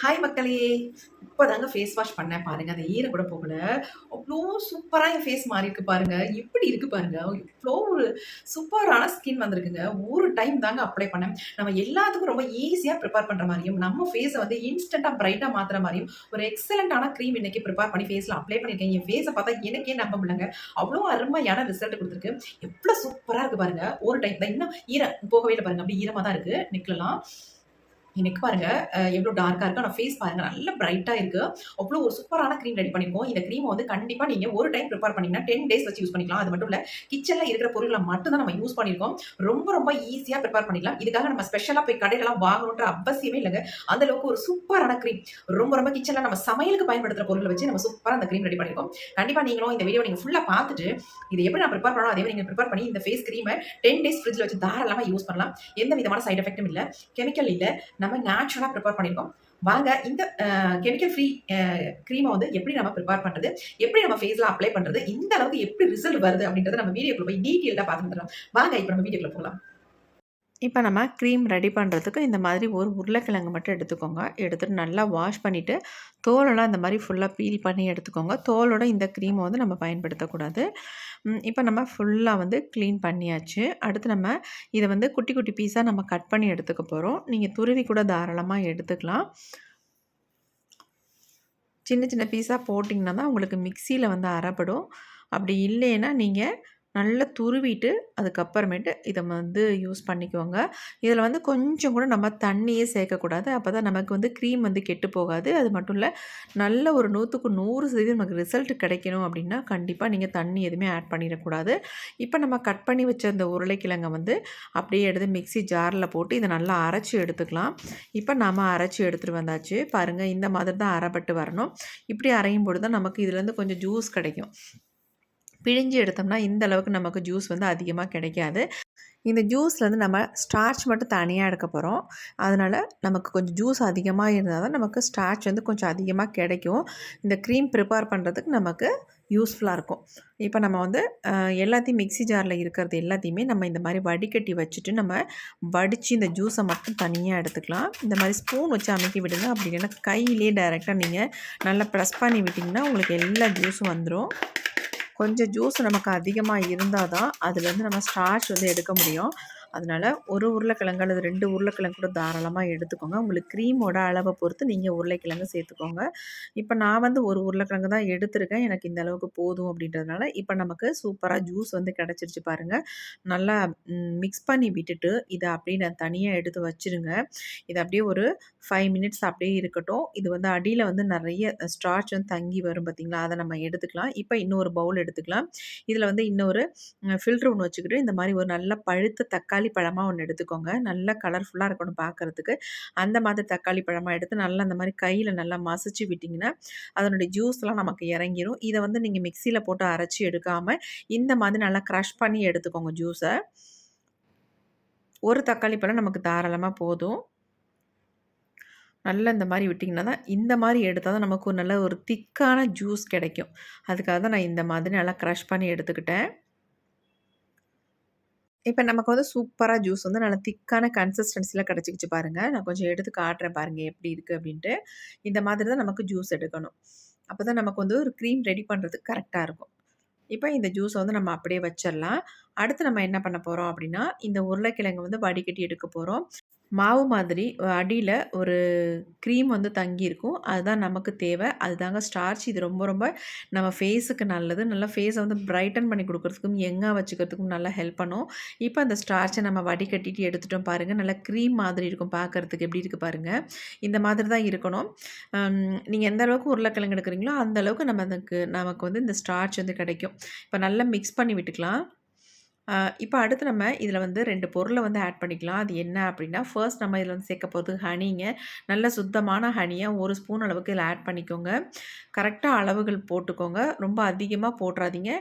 Hi மக்களே. இப்போ தாங்க ஃபேஸ் வாஷ் பண்ணேன் பாருங்கள் அந்த ஈர கூட போகல. அவ்வளோ சூப்பராக என் ஃபேஸ் மாறி இருக்கு பாருங்கள் எப்படி இருக்கு பாருங்கள் இவ்வளோ ஒரு சூப்பரான ஸ்கின் வந்திருக்குங்க. ஒரு டைம் தாங்க அப்ளை பண்ணேன். நம்ம எல்லாத்துக்கும் ரொம்ப ஈஸியாக ப்ரிப்பேர் பண்ணுற மாதிரியும் நம்ம ஃபேஸை வந்து இன்ஸ்டண்ட்டாக பிரைட்டாக மாற்றுற மாதிரியும் ஒரு எக்ஸலண்ட்டான க்ரீம் இன்றைக்கி ப்ரிப்பேர் பண்ணி ஃபேஸில் அப்ளை பண்ணியிருக்கேன் என் ஃபேஸை பார்த்தா எனக்கே நம்ப முடியலங்க. அவ்வளோ அருமையான ரிசல்ட் கொடுத்துருக்கு. எவ்வளோ சூப்பராக இருக்குது பாருங்க. ஒரு டைம் தான் இன்னும் ஈரம் போகவே இல்லை பாருங்கள் அப்படி ஈரமாக தான் இருக்குது நிற்கலாம் எனக்கு பாருங்க எவ்வளோ டார்க்காக இருக்கும் ஆனால் ஃபேஸ் பாருங்க நல்ல பிரைட்டாக இருக்குது அவ்வளோ ஒரு சூப்பரான க்ரீம் ரெடி பண்ணிருக்கோம் இந்த க்ரீம் வந்து கண்டிப்பாக நீங்கள் ஒரு டைம் ப்ரிப்பேர் பண்ணீங்கன்னா டென் டேஸ் வச்சு யூஸ் பண்ணிக்கலாம். அது மட்டும் இல்லை கிச்சனில் இருக்கிற பொருளை மட்டும் தான் நம்ம யூஸ் பண்ணியிருக்கோம் ரொம்ப ரொம்ப ஈஸியாக ப்ரிப்பேர் பண்ணிக்கலாம். இதுக்காக நம்ம ஸ்பெஷலாக போய் கடையிலலாம் வாங்கணுன்ற அவசியமே இல்லைங்க. அந்த அளவுக்கு ஒரு சூப்பரான க்ரீம் ரொம்ப ரொம்ப கிச்சனில் நம்ம சமையலுக்கு பயன்படுத்துகிற பொருளை வச்சு நம்ம சூப்பராக அந்த க்ரீம் ரெடி பண்ணியிருக்கோம் கண்டிப்பாக நீங்களும் இந்த வீடியோ நீங்கள் ஃபுல்லாக பார்த்துட்டு இது எப்படி நான் ப்ரிப்பேர் பண்ணணும் அதே மாதிரி நீங்கள் ப்ரிப்பேர் பண்ணி இந்த ஃபேஸ் க்ரீமை டென் டேஸ் ஃப்ரிட்ஜில் வச்சு தாராளமாக யூஸ் பண்ணலாம். எந்த விதமான சைட் எஃபெக்ட்டும் இல்லை. கெமிக்கல் இல்லை. நம்ம நேச்சுரலாக ப்ரிப்பேர் பண்ணியிருக்கோம் வாங்க இந்த கெமிக்கல் ஃப்ரீ க்ரீமை வந்து எப்படி நம்ம ப்ரிப்பேர் பண்ணுறது எப்படி நம்ம ஃபேஸில் அப்ளை பண்ணுறது இந்த அளவுக்கு எப்படி ரிசல்ட் வருது அப்படின்றத நம்ம வீடியோக்குள்ள போய் டீட்டெயிலாக பார்த்துட்டு வாங்க இப்போ நம்ம வீடியோக்குள்ள போகலாம். இப்போ நம்ம க்ரீம் ரெடி பண்ணுறதுக்கு இந்த மாதிரி ஒரு உருளைக்கிழங்கு மட்டும் எடுத்துக்கோங்க. எடுத்துகிட்டு நல்லா வாஷ் பண்ணிவிட்டு தோலெல்லாம் இந்த மாதிரி ஃபுல்லாக பீல் பண்ணி எடுத்துக்கோங்க. தோலோட இந்த க்ரீமை வந்து நம்ம பயன்படுத்தக்கூடாது. இப்போ நம்ம ஃபுல்லாக வந்து க்ளீன் பண்ணியாச்சு. அடுத்து நம்ம இதை வந்து குட்டி குட்டி பீஸாக நம்ம கட் பண்ணி எடுத்துக்க போகிறோம் நீங்கள் துருவி கூட தாராளமாக எடுத்துக்கலாம். சின்ன சின்ன பீஸாக போட்டிங்கன்னா தான் உங்களுக்கு மிக்சியில் வந்து அறப்படும் அப்படி இல்லைன்னா நீங்கள் நல்லா துருவிட்டு அதுக்கப்புறமேட்டு இதை வந்து யூஸ் பண்ணிக்கோங்க. இதில் வந்து கொஞ்சம் கூட நம்ம தண்ணியே சேர்க்கக்கூடாது. அப்போ தான் நமக்கு வந்து க்ரீம் வந்து கெட்டு போகாது. அது மட்டும் இல்லை நல்ல ஒரு நூற்றுக்கு நூறு சதவீதம் நமக்கு ரிசல்ட் கிடைக்கணும் அப்படின்னா கண்டிப்பாக நீங்கள் தண்ணி எதுவுமே ஆட் பண்ணிடக்கூடாது. இப்போ நம்ம கட் பண்ணி வச்ச அந்த உருளைக்கிழங்கை வந்து அப்படியே எடுத்து மிக்ஸி ஜாரில் போட்டு இதை நல்லா அரைச்சி எடுத்துக்கலாம். இப்போ நாம் அரைச்சி எடுத்துகிட்டு வந்தாச்சு. பாருங்கள் இந்த மாதிரி தான் அரைப்பட்டு வரணும். இப்படி அரையும் பொழுது தான் நமக்கு இதுலேருந்து கொஞ்சம் ஜூஸ் கிடைக்கும். பிழிஞ்சு எடுத்தோம்னா இந்த அளவுக்கு நமக்கு ஜூஸ் வந்து அதிகமாக கிடைக்காது. இந்த ஜூஸ்லேருந்து நம்ம ஸ்டார்ச் மட்டும் தனியாக எடுக்க போகிறோம் அதனால் நமக்கு கொஞ்சம் ஜூஸ் அதிகமாக இருந்தால் தான் நமக்கு ஸ்டார்ச் வந்து கொஞ்சம் அதிகமாக கிடைக்கும். இந்த க்ரீம் ப்ரிப்பேர் பண்ணுறதுக்கு நமக்கு யூஸ்ஃபுல்லாக இருக்கும். இப்போ நம்ம வந்து எல்லாத்தையும் மிக்ஸி ஜாரில் இருக்கிறது எல்லாத்தையுமே நம்ம இந்த மாதிரி வடிகட்டி வச்சுட்டு நம்ம வடித்து இந்த ஜூஸை மட்டும் தனியாக எடுத்துக்கலாம். இந்த மாதிரி ஸ்பூன் வச்சு அமைக்கி விடுங்க. அப்படி இல்லைன்னா கையிலே டைரெக்டாக நீங்கள் நல்லா ப்ரெஸ் பண்ணி விட்டிங்கன்னா உங்களுக்கு எல்லா ஜூஸும் வந்துடும் கொஞ்சம் ஜூஸ் நமக்கு அதிகமாக இருந்தால் தான் அதுலேருந்து நம்ம ஸ்டார்ச் வந்து எடுக்க முடியும். அதனால் ஒரு உருளைக்கிழங்கு அல்லது ரெண்டு உருளைக்கிழங்கு கூட தாராளமாக எடுத்துக்கோங்க. உங்களுக்கு க்ரீமோட அளவை பொறுத்து நீங்கள் உருளைக்கிழங்கு சேர்த்துக்கோங்க. இப்போ நான் வந்து ஒரு உருளைக்கிழங்கு தான் எடுத்திருக்கேன். எனக்கு இந்த அளவுக்கு போதும் அப்படின்றதுனால இப்போ நமக்கு சூப்பராக ஜூஸ் வந்து கிடச்சிருச்சு பாருங்கள் நல்லா மிக்ஸ் பண்ணி விட்டுட்டு இதை அப்படியே நான் தனியாக எடுத்து வச்சுருங்க. இது அப்படியே ஒரு ஃபைவ் மினிட்ஸ் அப்படியே இருக்கட்டும். இது வந்து அடியில் வந்து நிறைய ஸ்டார்ச் வந்து தங்கி வரும் பார்த்திங்களா அதை நம்ம எடுத்துக்கலாம். இப்போ இன்னொரு பவுல் எடுத்துக்கலாம். இதில் வந்து இன்னொரு ஃபில்ட்ரு ஒன்று வச்சுக்கிட்டு இந்த மாதிரி ஒரு நல்ல பழுத்த தக்காளி தக்காளி பழமாக ஒன்று எடுத்துக்கோங்க. நல்லா கலர்ஃபுல்லாக இருக்கணும் பார்க்குறதுக்கு அந்த மாதிரி தக்காளி பழமாக எடுத்து நல்லா அந்த மாதிரி கையில் நல்லா மசிச்சு விட்டிங்கன்னா அதனுடைய ஜூஸ்லாம் நமக்கு இறங்கிரும். இதை வந்து நீங்கள் மிக்சியில் போட்டு அரைச்சி எடுக்காமல் இந்த மாதிரி நல்லா க்ரஷ் பண்ணி எடுத்துக்கோங்க ஜூஸை ஒரு தக்காளி பழம் நமக்கு தாராளமாக போதும். நல்லா இந்த மாதிரி விட்டிங்கன்னா தான் இந்த மாதிரி எடுத்தால் தான் நமக்கு ஒரு நல்ல ஒரு திக்கான ஜூஸ் கிடைக்கும். அதுக்காக தான் நான் இந்த மாதிரி நல்லா க்ரஷ் பண்ணி எடுத்துக்கிட்டேன். இப்போ நமக்கு வந்து சூப்பராக ஜூஸ் வந்து நல்லா திக்கான கன்சிஸ்டன்சியில் கிடச்சிக்கிச்சு பாருங்கள் நான் கொஞ்சம் எடுத்து காட்டுறேன் பாருங்கள் எப்படி இருக்குது அப்படின்ட்டு. இந்த மாதிரி தான் நமக்கு ஜூஸ் எடுக்கணும். அப்போ தான் நமக்கு வந்து ஒரு க்ரீம் ரெடி பண்ணுறதுக்கு கரெக்டாக இருக்கும். இப்போ இந்த ஜூஸை வந்து நம்ம அப்படியே வச்சிடலாம் அடுத்து நம்ம என்ன பண்ண போகிறோம் அப்படின்னா இந்த உருளைக்கிழங்கு வந்து வடிகட்டி எடுக்க போகிறோம் மாவு மாதிரி அடியில் ஒரு க்ரீம் வந்து தங்கியிருக்கும். அதுதான் நமக்கு தேவை. அதுதாங்க ஸ்டார்ச் இது ரொம்ப ரொம்ப நம்ம ஃபேஸுக்கு நல்லது. நல்லா ஃபேஸை வந்து ப்ரைட்டன் பண்ணி கொடுக்குறதுக்கும் எங்காக வச்சுக்கிறதுக்கும் நல்லா ஹெல்ப் பண்ணும். இப்போ அந்த ஸ்டார்ச்சை நம்ம வடிகட்டிட்டு எடுத்துட்டோம் பாருங்கள் நல்லா க்ரீம் மாதிரி இருக்கும் பார்க்குறதுக்கு எப்படி இருக்குது பாருங்கள் இந்த மாதிரி தான் இருக்கணும். நீங்கள் எந்த அளவுக்கு உருளைக்கிழங்கு எடுக்கிறீங்களோ அந்த அளவுக்கு நம்ம அதுக்கு நமக்கு வந்து இந்த ஸ்டார்ச் வந்து கிடைக்கும். இப்போ நல்லா மிக்ஸ் பண்ணி விட்டுக்கலாம். இப்போ அடுத்து நம்ம இதில் வந்து ரெண்டு பொருளை வந்து ஆட் பண்ணிக்கலாம். அது என்ன அப்படின்னா ஃபர்ஸ்ட் நம்ம இதில் வந்து சேர்க்க போகிறது ஹனிங்க. நல்ல சுத்தமான ஹனியை ஒரு ஸ்பூன் அளவுக்கு இதில் ஆட் பண்ணிக்கோங்க. கரெக்டாக அளவுகள் போட்டுக்கோங்க. ரொம்ப அதிகமாக போட்டுறாதீங்க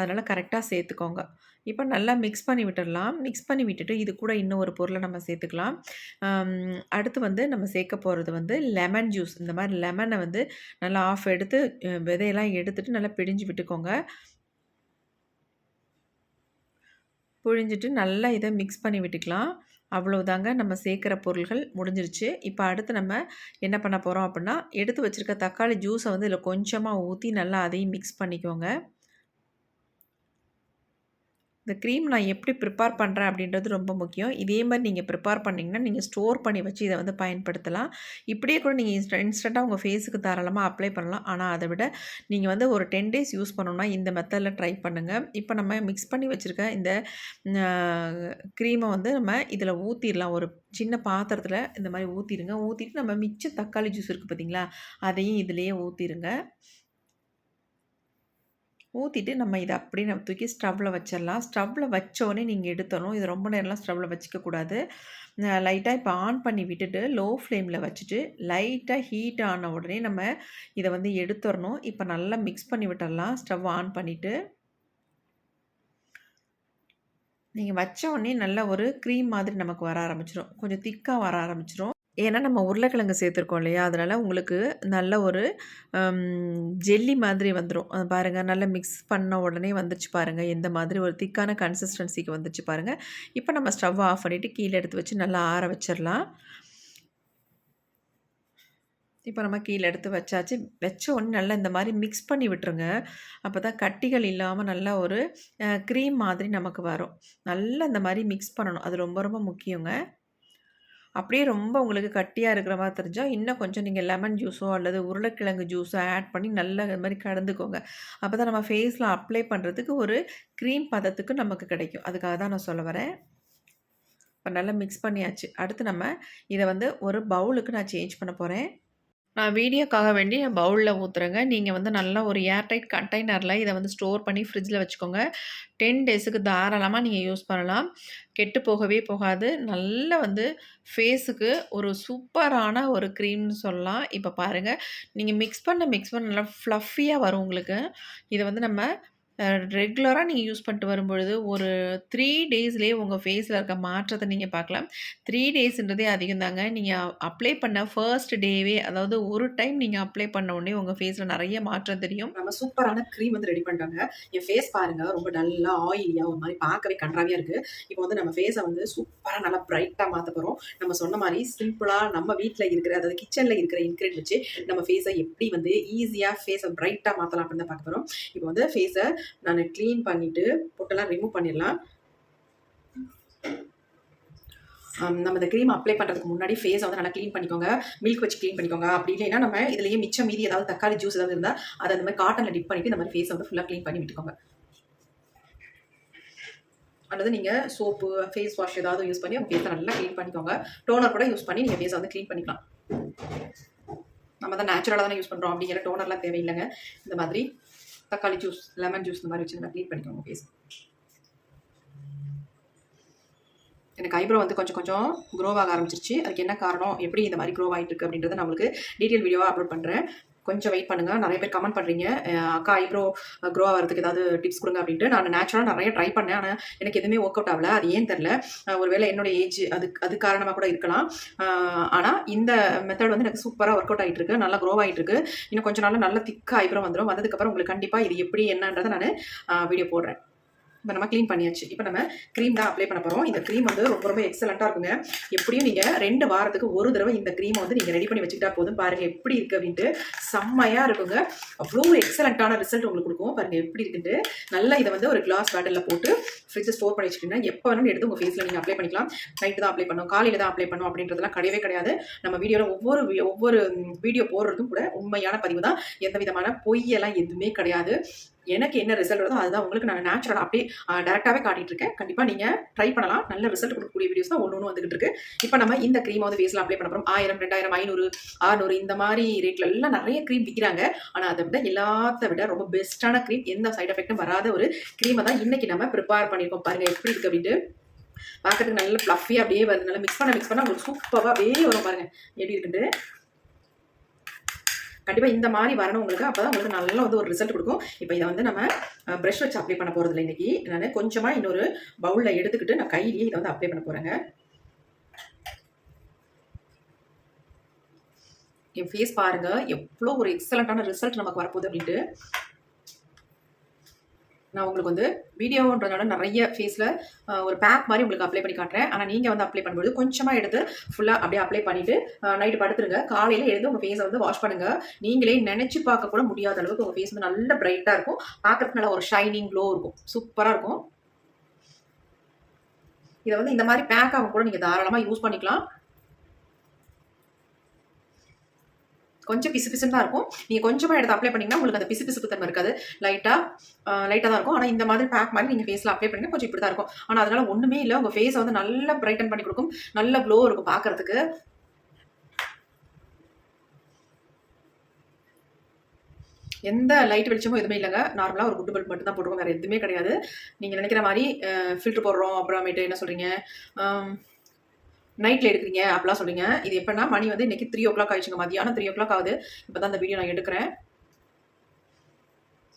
அதனால் கரெக்டாக சேர்த்துக்கோங்க. இப்போ நல்லா மிக்ஸ் பண்ணி விட்டுடலாம். மிக்ஸ் பண்ணி விட்டுட்டு இது கூட இன்னும் ஒரு பொருளை நம்ம சேர்த்துக்கலாம். அடுத்து வந்து நம்ம சேர்க்க போகிறது வந்து லெமன் ஜூஸ் இந்த மாதிரி லெமனை வந்து நல்லா ஆஃப் எடுத்து விதையெல்லாம் எடுத்துட்டு நல்லா பிழிஞ்சு விட்டுக்கோங்க. புழிஞ்சிட்டு நல்லா இதை மிக்ஸ் பண்ணி விட்டுக்கலாம் அவ்வளோதாங்க நம்ம சேர்க்குற பொருள்கள் முடிஞ்சிருச்சு. இப்போ அடுத்து நம்ம என்ன பண்ண போகிறோம் அப்படின்னா எடுத்து வச்சுருக்க தக்காளி ஜூஸை வந்து இதில் கொஞ்சமாக ஊற்றி நல்லா அதையும் மிக்ஸ் பண்ணிக்கோங்க. இந்த க்ரீம் நான் எப்படி ப்ரிப்பேர் பண்ணுறேன் அப்படின்றது ரொம்ப முக்கியம். இதே மாதிரி நீங்கள் ப்ரிப்பேர் பண்ணிங்கன்னா நீங்கள் ஸ்டோர் பண்ணி வச்சு இதை வந்து பயன்படுத்தலாம். இப்படியே கூட நீங்கள் இன்ஸ்ட இன்ஸ்டண்ட்டாக உங்கள் ஃபேஸுக்கு தாராளமாக அப்ளை பண்ணலாம். ஆனால் அதை விட நீங்கள் வந்து ஒரு 10 டேஸ் யூஸ் பண்ணணும்னா, இந்த மெத்தடில் ட்ரை பண்ணுங்கள் இப்போ நம்ம மிக்ஸ் பண்ணி வச்சிருக்க இந்த க்ரீமை வந்து நம்ம இதில் ஊற்றிடலாம் ஒரு சின்ன பாத்திரத்தில் இந்த மாதிரி ஊற்றிடுங்க ஊற்றிட்டு நம்ம மிச்ச தக்காளி ஜூஸ் இருக்குது பார்த்தீங்களா? அதையும் இதிலேயே ஊற்றிடுங்க ஊற்றிட்டு நம்ம இதை அப்படியே நம்ம தூக்கி ஸ்டவ்வில் வச்சிடலாம். ஸ்டவ்வில் வச்சோடனே நீங்கள் எடுத்தணும். இது ரொம்ப நேரம்லாம் ஸ்டவ்வில் வச்சுக்க கூடாது. இப்போ ஆன் பண்ணி விட்டுட்டு, லோ ஃப்ளேமில் வச்சுட்டு, லைட்டாக ஹீட் ஆன உடனே நம்ம இதை வந்து எடுத்துறணும். இப்போ நல்லா மிக்ஸ் பண்ணி விட்டுடலாம். ஸ்டவ் ஆன் பண்ணிவிட்டு நீங்கள் வச்ச உடனே நல்ல ஒரு க்ரீம் மாதிரி நமக்கு வர ஆரம்பிச்சிடும் கொஞ்சம் திக்காக வர ஆரம்பிச்சிடும் ஏன்னா நம்ம உருளைக்கிழங்கு சேர்த்துருக்கோம் இல்லையா? அதனால் உங்களுக்கு நல்ல ஒரு ஜெல்லி மாதிரி வந்துடும் பாருங்கள் நல்லா மிக்ஸ் பண்ண உடனே வந்துருச்சு பாருங்கள் எந்த மாதிரி ஒரு திக்கான கன்சிஸ்டன்சிக்கு வந்துச்சு பாருங்கள் இப்போ நம்ம ஸ்டவ் ஆஃப் பண்ணிவிட்டு கீழே எடுத்து வச்சு நல்லா ஆற வச்சிடலாம் இப்போ நம்ம கீழே எடுத்து வச்சாச்சு. வச்ச உடனே நல்லா இந்த மாதிரி மிக்ஸ் பண்ணி விட்டுருங்க. அப்பதான் கட்டிகள் இல்லாமல் நல்லா ஒரு க்ரீம் மாதிரி நமக்கு வரும். நல்லா இந்த மாதிரி மிக்ஸ் பண்ணணும். அது ரொம்ப ரொம்ப முக்கியங்க. அப்படியே ரொம்ப உங்களுக்கு கட்டியாக இருக்கிற மாதிரி தெரிஞ்சால் இன்னும் கொஞ்சம் நீங்கள் லெமன் ஜூஸோ அல்லது உருளைக்கிழங்கு ஜூஸோ ஆட் பண்ணி நல்லா இது மாதிரி கலந்துக்கோங்க. அப்போ தான் நம்ம ஃபேஸில் அப்ளை பண்ணுறதுக்கு ஒரு க்ரீம் பதத்துக்கு நமக்கு கிடைக்கும். அதுக்காக தான் நான் சொல்ல வரேன். இப்போ நல்லா மிக்ஸ் பண்ணியாச்சு. அடுத்து நம்ம இதை வந்து ஒரு பவுலுக்கு நான் சேஞ்ச் பண்ண போகிறேன் நான் வீடியோக்காக வேண்டி பவுலில் ஊத்துடுறேன் நீங்கள் வந்து நல்லா ஒரு ஏர் டைட் இதை வந்து ஸ்டோர் பண்ணி ஃப்ரிட்ஜில் வச்சுக்கோங்க. 10 டேஸுக்கு தாராளமாக நீங்கள் யூஸ் பண்ணலாம். கெட்டு போகவே போகாது. நல்லா வந்து ஃபேஸுக்கு ஒரு சூப்பரான ஒரு க்ரீம்னு சொல்லலாம். இப்போ பாருங்கள் நீங்கள் மிக்ஸ் பண்ண மிக்ஸ் பண்ண நல்லா ஃப்ளஃபியாக வரும் உங்களுக்கு. இதை வந்து நம்ம ரெகுலராக நீங்கள் யூஸ் பண்ணிட்டு வரும்பொழுது, ஒரு த்ரீ டேஸ்லேயே உங்கள் ஃபேஸில் இருக்க மாற்றத்தை நீங்கள் பார்க்கலாம். த்ரீ டேஸ்ன்றதே அதிகம் தாங்க. நீங்கள் அப்ளை பண்ண ஃபர்ஸ்ட் டேவே அதாவது ஒரு டைம் நீங்கள் அப்ளை பண்ண உடனே உங்கள் ஃபேஸில் நிறைய மாற்றம் தெரியும். நம்ம சூப்பரான க்ரீம் வந்து ரெடி பண்ணிட்டாங்க என் ஃபேஸ் பாருங்கள் ரொம்ப நல்லா ஆயிலியா ஒரு மாதிரி பார்க்கவே கன்றாவியாக இருக்குது இப்போ வந்து நம்ம ஃபேஸை வந்து சூப்பராக நல்லா ப்ரைட்டாக மாற்ற போகிறோம் நம்ம சொன்ன மாதிரி சிம்பிளாக நம்ம வீட்டில் இருக்கிற அதாவது கிச்சனில் இருக்கிற இன்க்ரீட் வச்சு நம்ம ஃபேஸை எப்படி வந்து ஈஸியாக ஃபேஸை ப்ரைட்டாக மாற்றலாம் அப்படின்னு தான் பார்க்க போகிறோம் இப்போ வந்து ஃபேஸை நான் க்ளீன் பண்ணிவிட்டு பொட்டெல்லாம் ரிமூவ் பண்ணிடலாம் நம்ம இந்த க்ரீம் அப்ளை பண்ணுறதுக்கு முன்னாடி ஃபேஸை வந்து நல்லா க்ளீன் பண்ணிக்கோங்க. மில்க் வச்சு க்ளீன் பண்ணிக்கோங்க. அப்படி இல்லைன்னா நம்ம இதுலேயே மிச்சம் மீதி ஏதாவது தக்காளி ஜூஸ் ஏதாவது இருந்தால் அதை அந்த மாதிரி காட்டனில் டிப் பண்ணிட்டு இந்த மாதிரி ஃபேஸ் வந்து ஃபுல்லாக க்ளீன் பண்ணி விட்டுக்கோங்க. அல்லது நீங்கள் சோப்பு, ஃபேஸ் வாஷ் ஏதாவது யூஸ் பண்ணி உங்கள் ஃபேஸ நல்லா க்ளீன் பண்ணிக்கோங்க. டோனர் கூட யூஸ் பண்ணி நீங்கள் ஃபேஸை வந்து க்ளீன் பண்ணிக்கலாம். நம்ம தான் நேச்சுரலாக தானே யூஸ் பண்ணுறோம் அப்படிங்கிற டோனர்லாம் தேவையில்லைங்க இந்த மாதிரி தக்காளி ஜூஸ், லெமன் ஜூஸ் இந்த மாதிரி வச்சு நல்லா க்ளீன் பண்ணிக்கோங்க ஃபேஸ் எனக்கு ஐப்ரோ வந்து கொஞ்சம் கொஞ்சம் க்ரோ ஆக ஆரம்பிச்சிருச்சு. அதுக்கு என்ன காரணம்? எப்படி இந்த மாதிரி க்ரோவ் ஆகிட்டு இருக்கு அப்படின்றத நம்மளுக்கு டீட்டெயில் வீடியோவாக அப்லோட் பண்ணுறேன் கொஞ்சம் வெயிட் பண்ணுங்கள் நிறைய பேர் கமெண்ட் பண்ணுறீங்க அக்கா ஐப்ரோ க்ரோ ஆகிறதுக்கு ஏதாவது டிப்ஸ் கொடுங்க அப்படின்ட்டு. நான் நேச்சுரலாக நிறைய ட்ரை பண்ணேன். ஆனால் எனக்கு எதுவுமே ஒர்க் அவுட் ஆகல அது ஏன் தெரில ஒருவேளை என்னோட ஏஜ் அதுக்கு அது காரணமாக கூட இருக்கலாம். ஆனால் இந்த மெத்தட் வந்து எனக்கு சூப்பராக ஒர்க் அவுட் ஆகிட்டு இருக்கு. நல்லா க்ரோ ஆகிட்டு இருக்கு. இன்னும் கொஞ்ச நாளில் நல்ல திக்கா ஐப்ரோ வந்துடும் வந்ததுக்கப்புறம் உங்களுக்கு கண்டிப்பாக இது எப்படி என்னன்றதை நான் வீடியோ போடுறேன். இப்போ நம்ம க்ளீன் பண்ணியாச்சு. இப்போ நம்ம க்ரீம் தான் அப்ளை பண்ண போகிறோம் இந்த க்ரீம் வந்து ரொம்ப ரொம்ப எக்ஸலண்ட்டாக இருக்குங்க. எப்படியும் நீங்கள் ரெண்டு வாரத்துக்கு ஒரு தடவை இந்த க்ரீமை வந்து நீங்கள் ரெடி பண்ணி வச்சுக்கிட்டா போதும். பாருங்கள் எப்படி இருக்குது அப்படின்ட்டு. செம்மையாக இருக்குங்க. அவ்வளோ ஒரு ரிசல்ட் உங்களுக்கு கொடுக்கும் பாருங்கள் எப்படி இருக்குன்ட்டு. நல்லா இதை வந்து ஒரு கிளாஸ் பேட்டலில் போட்டு ஃப்ரிட்ஜை ஸ்டோர் பண்ணி வச்சுட்டீங்கன்னா, எப்போ வேணும் எடுத்து உங்கள் ஃபேஸில் நீங்கள் அப்ளை பண்ணிக்கலாம். நைட்டு தான் அப்ளை பண்ணணும், காலையில் தான் அப்ளை பண்ணணும் அப்படின்றதெல்லாம் கிடையவே கிடையாது. நம்ம வீடியோவில் ஒவ்வொரு ஒவ்வொரு வீடியோ போடுறதும் கூட உண்மையான பதிவு தான். எந்த விதமான பொய்யெல்லாம் எதுவுமே கிடையாது. எனக்கு என்ன ரிசல்ட் வருதோ அதுதான் உங்களுக்கு நான் நேச்சுரலாக அப்படியே டேரெக்டாகவே காட்டிட்டு இருக்கேன். கண்டிப்பாக நீங்கள் ட்ரை பண்ணலாம். நல்ல ரிசல்ட் கொடுக்கக்கூடிய வீடியோஸ் தான் ஒன்று ஒன்று வந்துகிட்டு இருக்கு. இப்போ நம்ம இந்த க்ரீம் வந்து ஃபேஸில் அப்ளை பண்ண போகிறோம் ஆயிரம் ரெண்டாயிரம் ஐநூறு ஆறுநூறு இந்த மாதிரி ரேட்ல எல்லாம் நிறைய க்ரீம் விற்கிறாங்க ஆனால் அதை விட எல்லாத்த விட ரொம்ப பெஸ்ட்டான க்ரீம் எந்த சைட் எஃபெக்ட்டும் வராத ஒரு க்ரீமை தான் இன்னைக்கு நம்ம ப்ரிப்பேர் பண்ணியிருக்கோம். பாருங்கள் எப்படி இருக்கு அப்படின்ட்டு. பார்க்கறதுக்கு நல்ல ஃப்ளஃபியா அப்படியே வருது. நல்லா மிக்ஸ் பண்ண மிக்ஸ் பண்ணால் உங்களுக்கு சூப்பராக அப்படியே வரும் பாருங்கள் எப்படி இருக்குன்ட்டு. கண்டிப்பாக இந்த மாதிரி வரணும் உங்களுக்கு. அப்பதான் உங்களுக்கு நல்லா வந்து ஒரு ரிசல்ட் கொடுக்கும் இப்போ இதை வந்து நம்ம ப்ரெஷ் வச்சு அப்ளை பண்ண போகிறதில்ல இன்றைக்கி நான் கொஞ்சமாக இன்னொரு பவுலில் எடுத்துக்கிட்டு நான் கையிலேயே இதை வந்து அப்ளை பண்ண போகிறேங்க என் ஃபேஸ் பாருங்கள் எவ்வளோ ஒரு எக்ஸலண்ட்டான ரிசல்ட் நமக்கு வரப்போகுது அப்படின்ட்டு. நான் உங்களுக்கு வந்து வீடியோன்றதுனால நிறைய ஃபேஸில் ஒரு பேக் மாதிரி உங்களுக்கு அப்ளை பண்ணி காட்டுறேன். ஆனால் நீங்கள் வந்து அப்ளை பண்ணும்போது கொஞ்சமாக எடுத்து ஃபுல்லாக அப்படியே அப்ளை பண்ணிவிட்டு நைட்டு படுத்துருங்க. காலையில் எழுந்து உங்கள் ஃபேஸை வந்து வாஷ் பண்ணுங்கள் நீங்களே நினச்சி பார்க்க கூட முடியாத அளவுக்கு உங்கள் ஃபேஸ் வந்து நல்ல பிரைட்டாக இருக்கும். பார்க்குறதுக்கு நல்லா ஒரு ஷைனிங் க்ளோ இருக்கும். சூப்பராக இருக்கும். இதை வந்து இந்த மாதிரி பேக்காக கூட நீங்கள் தாராளமாக யூஸ் பண்ணிக்கலாம். கொஞ்சம் பிசு பிசுன்னு தான் இருக்கும். நீங்கள் கொஞ்சமாக எடுத்து அப்ளை பண்ணிங்கன்னா உங்களுக்கு அந்த பிசு பிசுப்பு தன்மை இருக்காது. லைட்டாக லைட்டாக தான் இருக்கும். ஆனால் இந்த மாதிரி பேக் மாதிரி நீங்கள் ஃபேஸில் அப்ளை பண்ணிங்கன்னா கொஞ்சம் இப்படி தான் இருக்கும். ஆனால் அதனால் ஒன்றுமே இல்லை. உங்கள் ஃபேஸை வந்து நல்லா பிரைட்டன் பண்ணி கொடுக்கும். நல்ல க்ளோ இருக்கும் பார்க்குறதுக்கு. எந்த லைட் வெளிச்சமும் எதுவுமே இல்லைங்க. நார்மலாக ஒரு குட்டு பல்ப் மட்டும் தான் போட்டுருக்கோம் வேறு எதுவுமே கிடையாது. நீங்கள் நினைக்கிற மாதிரி ஃபில்ட்ரு போடுறோம். அப்புறமேட்டு என்ன சொல்கிறீங்க நைட்டில் எடுக்கிறீங்க அப்படிலாம் சொல்லுங்க இது எப்படின்னா மணி வந்து இன்றைக்கி த்ரீ ஓ கிளாக் ஆயிடுச்சுங்க. மதியானம் த்ரீ ஓ கிளாக் ஆகுது. இப்போ தான் அந்த வீடியோ நான் எடுக்கிறேன்.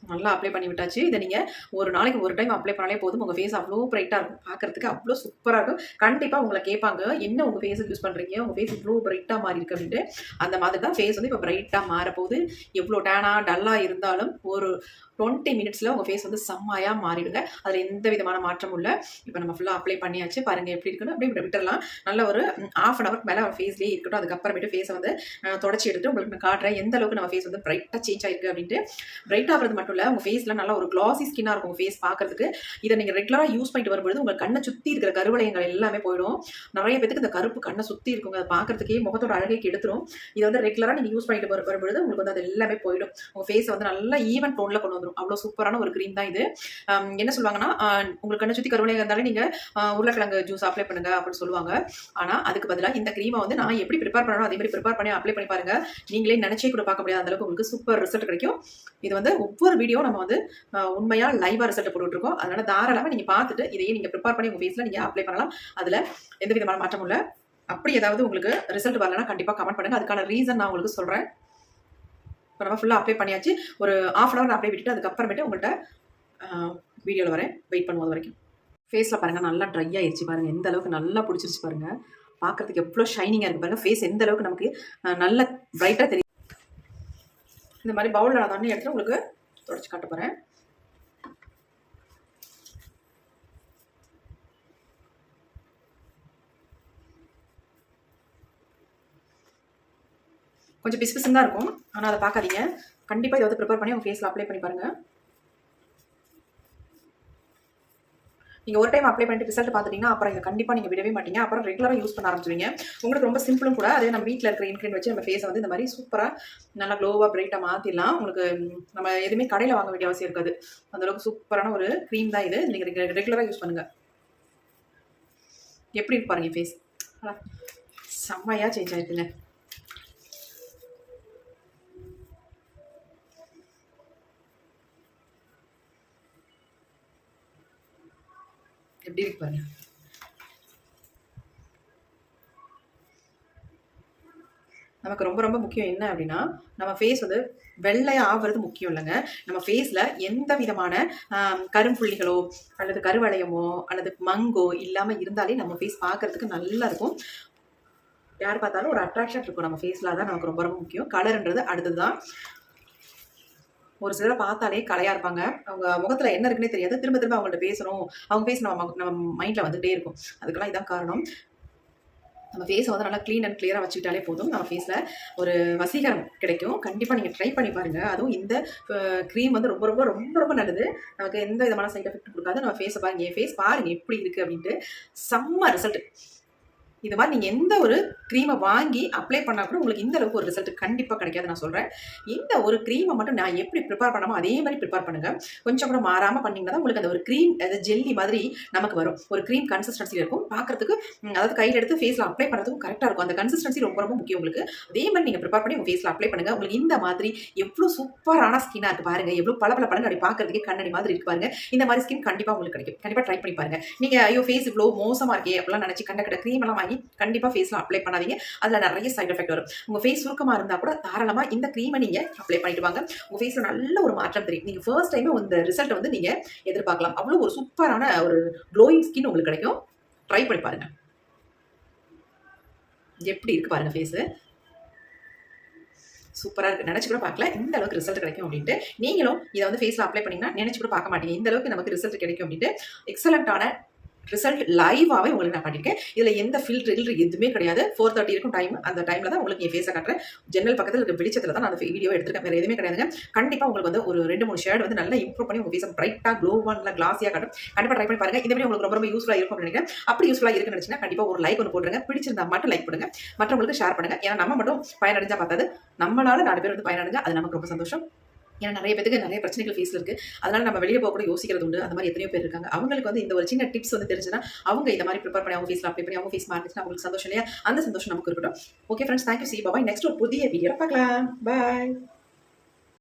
நல்லா அப்ளை பண்ணி விட்டாச்சு. இதை நீங்கள் ஒரு நாளைக்கு ஒரு டைம் அப்ளை பண்ணாலே போதும். உங்கள் ஃபேஸ் அவ்வளோ பிரைட்டாக இருக்கும். பார்க்குறதுக்கு அவ்வளோ சூப்பராக இருக்கும். கண்டிப்பாக உங்களை கேட்பாங்க என்ன உங்கள் ஃபேஸுக்கு யூஸ் பண்ணுறீங்க உங்கள் ஃபேஸ் இவ்வளோ பிரைட்டாக மாறி இருக்கு அப்படின்ட்டு. அந்த மாதிரி தான் ஃபேஸ் வந்து இப்போ பிரைட்டாக மாறப்போகுது. எவ்வளோ டேனாக டல்லாக இருந்தாலும் ஒரு டுவெண்ட்டி மினிட்ஸில் உங்கள் ஃபேஸ் வந்து செம்மையாக மாறிடுங்க. அதில் எந்த விதமான மாற்றமும் இல்லை. இப்போ நம்ம ஃபுல்லாக அப்ளை பண்ணியாச்சு. பாருங்கள் எப்படி இருக்குன்னு அப்படியே விட்டுடலாம் நல்ல ஒரு ஆஃப் அன் ஹவருக்கு மேலே ஃபேஸ்லேயே இருக்கட்டும். அதுக்கப்புறமேட்டு ஃபேஸை வந்து தொடச்சி எடுத்து உங்களுக்கு நான் காட்டுறேன். எந்த அளவுக்கு நம்ம ஃபேஸ் வந்து பிரைட்டாக சேஞ்ச் ஆயிருக்கு அப்படின்ட்டு. பிரைட் ஆகிறது மட்டும் இல்லை உங்கள் ஃபேஸில் நல்லா ஒரு க்ளாஸி ஸ்கின்னாக இருக்கும் உங்கள் ஃபேஸ் பார்க்கறதுக்கு இதை நீங்கள் ரெகுலராக யூஸ் பண்ணிட்டு வரும்பொழுது உங்கள் கண்ணை சுற்றி இருக்கிற கருவளையங்கள் எல்லாமே போயிடும். நிறைய பேத்துக்கு இந்த கருப்பு கண்ணை சுற்றி இருக்குங்க. அதை பார்க்கறதுக்கே முகத்தோட அழகை கெடுத்துரும். இதை வந்து ரெகுலராக நீங்கள் யூஸ் பண்ணிட்டு வரும் வரும்பொழுது உங்களுக்கு வந்து அது எல்லாமே போயிடும். உங்கள் ஃபேஸை வந்து நல்லா ஈவன் டோனில் கொண்டு வந்து வந்துடும் அவ்வளோ சூப்பரான ஒரு க்ரீம் தான் இது. என்ன சொல்லுவாங்கன்னா உங்களுக்கு கண்ணை சுற்றி கருவளையம் இருந்தாலே நீங்கள் உருளைக்கிழங்கு ஜூஸ் அப்ளை பண்ணுங்க அப்படின்னு சொல்லுவாங்க. ஆனால் அதுக்கு பதிலாக இந்த க்ரீமை வந்து நான் எப்படி ப்ரிப்பேர் பண்ணணும் அதே மாதிரி ப்ரிப்பேர் பண்ணி அப்ளை பண்ணி பாருங்க. நீங்களே நினைச்சே கூட பார்க்க முடியாத அளவுக்கு உங்களுக்கு சூப்பர் ரிசல்ட் கிடைக்கும். இது வந்து ஒவ்வொரு வீடியோ நம்ம வந்து உண்மையாக லைவாக ரிசல்ட் போட்டுட்டு அதனால் அதனால தாராளமாக நீங்கள் பார்த்துட்டு இதையே நீங்கள் ப்ரிப்பேர் பண்ணி உங்கள் ஃபேஸில் நீங்கள் அப்ளை பண்ணலாம். அதில் எந்த விதமான மாற்றமும் இல்லை. அப்படி ஏதாவது உங்களுக்கு ரிசல்ட் வரலன்னா கண்டிப்பாக கமெண்ட் பண்ணுங்கள் அதுக்கான ரீசன் நான் உங்களுக்கு சொல்கிறேன் இப்போ நம்ம ஃபுல்லாக அப்ளை பண்ணியாச்சு. ஒரு ஆஃப் அன் ஹவர் அப்ளை விட்டுட்டு அதுக்கப்புறமேட்டு உங்கள்கிட்ட வீடியோவில் வரேன். வெயிட் பண்ணுவது வரைக்கும். ஃபேஸில் பாருங்கள் நல்லா ட்ரை ஆயிடுச்சு பாருங்கள் எந்த அளவுக்கு நல்லா பிடிச்சிருச்சு பாருங்கள் பார்க்கறதுக்கு எவ்வளோ ஷைனிங்காக இருக்குது பாருங்கள் ஃபேஸ் எந்த அளவுக்கு நமக்கு நல்ல பிரைட்டாக தெரியும் இந்த மாதிரி பவுலில் நான் தண்ணி எடுத்து உங்களுக்கு தொடச்சி காட்ட போகிறேன் கொஞ்சம் பிசு தான் இருக்கும். ஆனால் அதை பார்க்காதீங்க. கண்டிப்பாக இதை வந்து ப்ரிப்பேர் பண்ணி உங்கள் ஃபேஸில் அப்ளை பண்ணி பாருங்கள் நீங்கள் ஒரு டைம் அப்ளை பண்ணிட்டு ரிசல்ட் பார்த்துட்டீங்கன்னா அப்புறம் இதை கண்டிப்பாக நீங்கள் விடவே மாட்டீங்க. அப்புறம் ரெகுலராக யூஸ் பண்ண ஆரம்பிச்சுவீங்க உங்களுக்கு ரொம்ப சிம்பிளும் கூட அதே நம்ம வீட்டில் இருக்கிற இன்க்ரீன் வச்சு நம்ம ஃபேஸை வந்து இந்த மாதிரி சூப்பராக நல்லா க்ளோவாக பிரைட்டாக மாற்றிடலாம் உங்களுக்கு நம்ம எதுவுமே கடையில் வாங்க வேண்டிய அவசியம் இருக்காது. அந்தளவுக்கு சூப்பரான ஒரு க்ரீம் தான் இது. நீங்கள் ரெகுலராக யூஸ் பண்ணுங்கள் எப்படி இருக்கு பாருங்க ஃபேஸ் செம்மையாக சேஞ்ச் ஆயிருக்குங்க எப்படி இருக்கு பாருங்க நமக்கு ரொம்ப ரொம்ப முக்கியம் என்ன அப்படின்னா நம்ம ஃபேஸ் வந்து வெள்ளையாக ஆகிறது முக்கியம் இல்லைங்க. நம்ம ஃபேஸில் எந்த விதமான கரும்புள்ளிகளோ அல்லது கருவளையமோ அல்லது மங்கோ இல்லாமல் இருந்தாலே நம்ம ஃபேஸ் பார்க்கறதுக்கு நல்லா இருக்கும். யார் பார்த்தாலும் ஒரு அட்ராக்ஷன் இருக்கும் நம்ம ஃபேஸில் தான் நமக்கு ரொம்ப ரொம்ப முக்கியம். கலருன்றது அடுத்தது தான் ஒரு சிலரை பார்த்தாலே கலையா இருப்பாங்க. அவங்க முகத்துல என்ன இருக்குன்னே தெரியாது. திரும்ப திரும்ப அவங்கள்ட்ட பேசணும் அவங்க பேச நம்ம நம்ம மைண்ட்ல வந்துட்டே இருக்கும். அதுக்கெல்லாம் இதான் காரணம். நம்ம ஃபேஸை வந்து நல்லா க்ளீன் அண்ட் கிளியராக வச்சுக்கிட்டாலே போதும். நம்ம ஃபேஸில் ஒரு வசீகரம் கிடைக்கும். கண்டிப்பாக நீங்கள் ட்ரை பண்ணி பாருங்கள் அதுவும் இந்த க்ரீம் வந்து ரொம்ப ரொம்ப ரொம்ப ரொம்ப நல்லது. நமக்கு எந்த விதமான சைட் எஃபெக்ட் கொடுக்காது. நம்ம ஃபேஸை பாருங்க. என் ஃபேஸ் பாருங்க எப்படி இருக்குது அப்படின்ட்டு. செம்ம ரிசல்ட் இது மாதிரி நீங்கள் எந்த ஒரு க்ரீமை வாங்கி அப்ளை பண்ணால் கூட உங்களுக்கு இந்த அளவுக்கு ஒரு ரிசல்ட் கண்டிப்பாக கிடைக்காது நான் சொல்கிறேன் இந்த ஒரு க்ரீமை மட்டும் நான் எப்படி ப்ரிப்பேர் பண்ணாமோ அதே மாதிரி ப்ரிப்பேர் பண்ணுங்கள் கொஞ்சம் கூட மாறாமல் பண்ணிங்கன்னா தான் உங்களுக்கு அந்த ஒரு க்ரீம் அது ஜெல்லி மாதிரி நமக்கு வரும். ஒரு க்ரீம் கன்சிஸ்டன்சி இருக்கும். பார்க்குறதுக்கு அதாவது கையில் எடுத்து ஃபேஸில் அப்ளை பண்ணுறதுக்கும் கரெக்டாக இருக்கும். அந்த கன்சிஸ்டன்சி ரொம்ப ரொம்ப முக்கியம் உங்களுக்கு. அதே மாதிரி நீங்கள் ப்ரிப்பேர் பண்ணி உங்கள் ஃபேஸில் அப்ளை பண்ணுங்கள் உங்களுக்கு இந்த மாதிரி எவ்வளோ சூப்பரான ஸ்கின்னாக இருக்குது பாருங்க எவ்வளோ பல பல பலன் அப்படி பார்க்குறதுக்கே கண்ணாடி மாதிரி இருக்கு பாருங்க. இந்த மாதிரி ஸ்கின் கண்டிப்பாக உங்களுக்கு கிடைக்கும். கண்டிப்பாக ட்ரை பண்ணி பாருங்க. நீங்கள் ஐயோ ஃபேஸ் இவ்வளோ மோசமாக இருக்கே அப்படிலாம் நினச்சி கண்ட கண்ட க்ரீம் எல்லாம் வாங்கி கண்டிப்பாக ஃபேஸில் அப்ளை பண்ணாதீங்க. அதில் நிறைய சைட் எஃபெக்ட் வரும். உங்கள் ஃபேஸ் சுருக்கமாக இருந்தால் கூட தாராளமாக இந்த க்ரீமை நீங்கள் அப்ளை பண்ணிட்டு வாங்க. உங்கள் ஃபேஸில் நல்ல ஒரு மாற்றம் தெரியும். நீங்கள் ஃபர்ஸ்ட் டைமே இந்த ரிசல்ட்டை வந்து நீங்கள் எதிர்பார்க்கலாம். அவ்வளோ ஒரு சூப்பரான ஒரு க்ளோயிங் ஸ்கின் உங்களுக்கு கிடைக்கும். ட்ரை பண்ணி பாருங்க. எப்படி இருக்கு பாருங்க ஃபேஸு சூப்பராக இருக்குது நினச்சி கூட பார்க்கல. இந்த அளவுக்கு ரிசல்ட் கிடைக்கும் அப்படின்ட்டு. நீங்களும் இதை வந்து ஃபேஸில் அப்ளை பண்ணிங்கன்னா நினச்சி கூட பார்க்க மாட்டீங்க. இந்த அளவுக்கு நமக்கு ரிசல்ட் கிடைக்கும் அப்படின்ட்டு. எக்ஸலண்ட்டான ரிசல்ட் லைவாகவே உங்களுக்கு நான் பண்ணியிருக்கேன் இதில் எந்த ஃபில்டர் கில்டர் எதுவுமே கிடையாது. ஃபோர் தேர்ட்டி இருக்கும் டைம் அந்த டைமில் தான் உங்களுக்கு என் ஃபேஸை காட்டுறேன். ஜன்னல் பக்கத்தில் இருக்க வெளிச்சத்தில் தான் நான் அந்த வீடியோ எடுத்துருக்கேன். வேறு எதுவுமே கிடையாதுங்க. கண்டிப்பாக உங்களுக்கு வந்து ஒரு ரெண்டு மூணு ஷேட் வந்து நல்லா இம்ப்ரூவ் பண்ணி உங்கள் ஃபேஸை பிரைட்டாக க்ளோவாக நல்லா கிளாஸியாக காட்டும். கண்டிப்பாக ட்ரை பண்ணி பாருங்க. இந்த மாதிரி உங்களுக்கு ரொம்ப ரொம்ப யூஸ்ஃபுல்லாக இருக்கும் நினைக்கிறேன். அப்படி யூஸ்ஃபுல்லாக இருக்குன்னு நினச்சிங்கன்னா கண்டிப்பாக ஒரு லைக் ஒன்று போட்டுருங்க. பிடிச்சிருந்தா மட்டும் லைக் பண்ணுங்க மற்றவங்களுக்கு ஷேர் பண்ணுங்க. ஏன்னா நம்ம மட்டும் பயனடைஞ்சா பார்த்தாது நம்மளால நாலு பேர் வந்து பயனடைஞ்சா அது நமக்கு ரொம்ப சந்தோஷம். ஏன்னா நிறைய பேருக்கு நிறைய பிரச்சனைகள் ஃபேஸில் இருக்குது அதனால நம்ம வெளியே போக கூட யோசிக்கிறது உண்டு. அந்த மாதிரி எத்தனையோ பேர் இருக்காங்க. அவங்களுக்கு வந்து இந்த ஒரு சின்ன டிப்ஸ் வந்து தெரிஞ்சுன்னா அவங்க இந்த மாதிரி ப்ரிப்பேர் பண்ணி அவங்க ஃபேஸில் அப்ளை பண்ணி அவங்க ஃபேஸ் மாறிச்சுன்னா அவங்களுக்கு சந்தோஷம் இல்லையா? அந்த சந்தோஷம் நமக்கு இருக்கட்டும். Okay friends thank you see bye bye next ஒரு புதிய வீடியோ பார்க்கலாம். பாய்